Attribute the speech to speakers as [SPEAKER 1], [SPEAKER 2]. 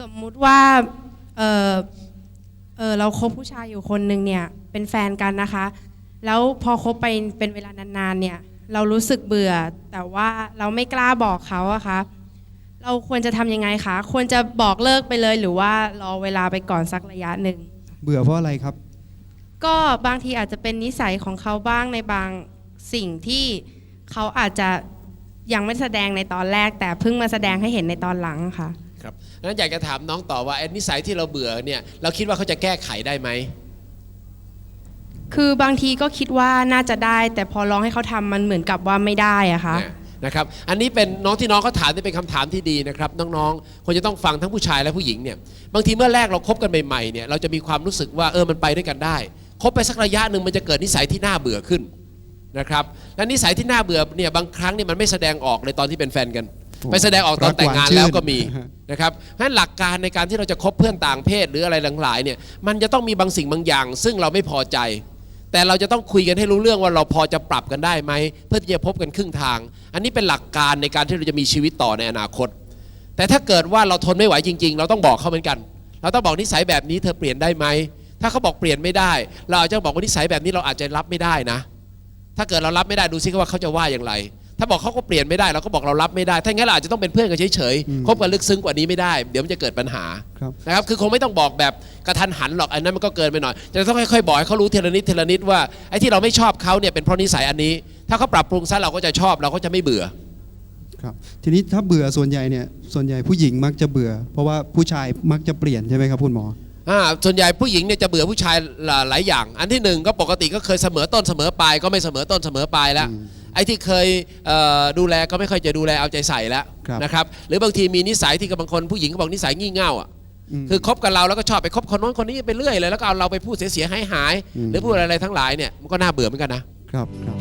[SPEAKER 1] สมมุติว่าเออเออเราคบผู้ชายอยู่คนหนึ่งเนี่ยเป็นแฟนกันนะคะ แล้วพอคบไปเป็นเวลานานๆเนี่ยเรารู้สึกเบื่อ แต่ว่าเราไม่กล้าบอกเขาอะคะเราควรจะทำยังไงคะ ควรจะบอกเลิกไปเลยหรือว่ารอเวลาไปก่อนสักระยะหนึ่ง
[SPEAKER 2] เบื่อเพราะอะไรครับ
[SPEAKER 1] ก็บางทีอาจจะเป็นนิสัยของเขาบ้างในบางสิ่งที่เขาอาจจะยังไม่แสดงในตอนแรก แต่เพิ่งมาแสดงให้เห็นในตอนหลังค่ะ
[SPEAKER 3] ครับนั้นอยากจะถามน้องต่อว่าไอ้นิสัยที่เราเบื่อเนี่ยเราคิดว่าเขาจะแก้ไขได้ไหม
[SPEAKER 1] คือบางทีก็คิดว่าน่าจะได้ แต่พอลองให้เขาทำมันเหมือนกับว่าไม่ได้อะค่ะ
[SPEAKER 3] นะนะครับ อันนี้เป็นน้องที่น้องเขาถามนี่เป็นคำถามที่ดีนะครับน้องๆควรจะต้องฟังทั้งผู้ชายและผู้หญิงเนี่ยบางทีเมื่อแรกเราคบกันใหม่ๆเนี่ยเราจะมีความรู้สึกว่าเออมันไปด้วยกันได้คบไปสักระยะหนึ่งมันจะเกิดนิสัยที่น่าเบื่อขึ้นนะครับและนิสัยที่น่าเบื่อเนี่ยบางครั้งเนี่ยมันไม่แสดงออกเลยตอนที่เป็นแฟนกัน
[SPEAKER 2] โอ้
[SPEAKER 3] ไปแสดงออกตอนแต่งงาน
[SPEAKER 2] รักหวานชื่น
[SPEAKER 3] แล้วก็มีนะครับเพราะฉะนั้นหลักการในการที่เราจะคบเพื่อนต่างเพศหรืออะไรหลายๆเนี่ยมันจะต้องมีบางสิ่งบางอย่าง ซึ่งเราไม่พอใจ แต่เราจะต้องคุยกันให้รู้เรื่องว่าเราพอจะปรับกันได้ไหมเพื่อที่จะพบกันครึ่งทาง อันนี้เป็นหลักการในการที่เราจะมีชีวิตต่อในอนาคต แต่ถ้าเกิดว่าเราทนไม่ไหวจริง ๆ เราต้องบอกเขาเหมือนกัน เราต้องบอกนิสัยแบบนี้เธอเปลี่ยนได้ไหมถ้าเขาบอกเปลี่ยนไม่ได้ เราอาจจะบอกว่านิสัยแบบนี้เราอาจจะรับไม่ได้นะ ถ้าเกิดเรารับไม่ได้ดูซิว่าเขาจะว่าอย่างไร ถ้าบอกเขาก็เปลี่ยนไม่ได้เราก็บอกเรารับไม่ได้ ถ้างั้นเราอาจจะต้องเป็นเพื่อนกันเฉย
[SPEAKER 2] อืม
[SPEAKER 3] ๆคบกันลึกซึ้งกว่านี้ไม่ได้ เดี๋ยวมันจะเกิดปัญหา
[SPEAKER 2] ครับ
[SPEAKER 3] นะครับ คือคงไม่ต้องบอกแบบกระทันหันหรอกอันนั้นมันก็เกินไปหน่อยจะต้องค่อยๆบอกให้เขารู้ทีละนิดทีละนิดว่าไอ้ที่เราไม่ชอบเขาเนี่ยเป็นเพราะนิสัยอันนี้ ถ้าเขาปรับปรุงซะเราก็จะชอบเราก็จะไม่เบื่อ
[SPEAKER 2] ครับทีนี้ถ้าเบื่อส่วนใหญ่เนี่ยส่วนใหญ่ผู้หญิงมักจะเบื่อ เพราะว่าผู้ชายมักจะเปลี่ยนใช่ไหมครับคุณหมอ
[SPEAKER 3] อ่าส่วนใหญ่ผู้หญิงเนี่ยจะเบื่อผู้ชายหลาหลายอย่าง อันที่หนึ่งก็ปกติก็เคยเสมอต้นเสมอปลายก็ไม่เสมอต้นเสมอปลายแล้ว
[SPEAKER 2] อืม
[SPEAKER 3] ไอ้ที่เคยเอ่อดูแลก็ไม่ค่อยจะดูแลเอาใจใส่แล้ว
[SPEAKER 2] ครับ
[SPEAKER 3] นะครับหรือบางทีมีนิสัยที่กับบางคนผู้หญิงก็บอกนิสัยงี่เง่าอะ
[SPEAKER 2] ม
[SPEAKER 3] คือคบกับเราแล้วก็ชอบไปคบคนโน้นคนนี้ไปเรื่อยเลยแล้วก็เอาเราไปพูดเสียหายหายๆ
[SPEAKER 2] อืม
[SPEAKER 3] หรือพูดอะไรๆทั้งหลายเนี่ยมันก็น่าเบื่อเหมือนกันนะ
[SPEAKER 2] ครับครับ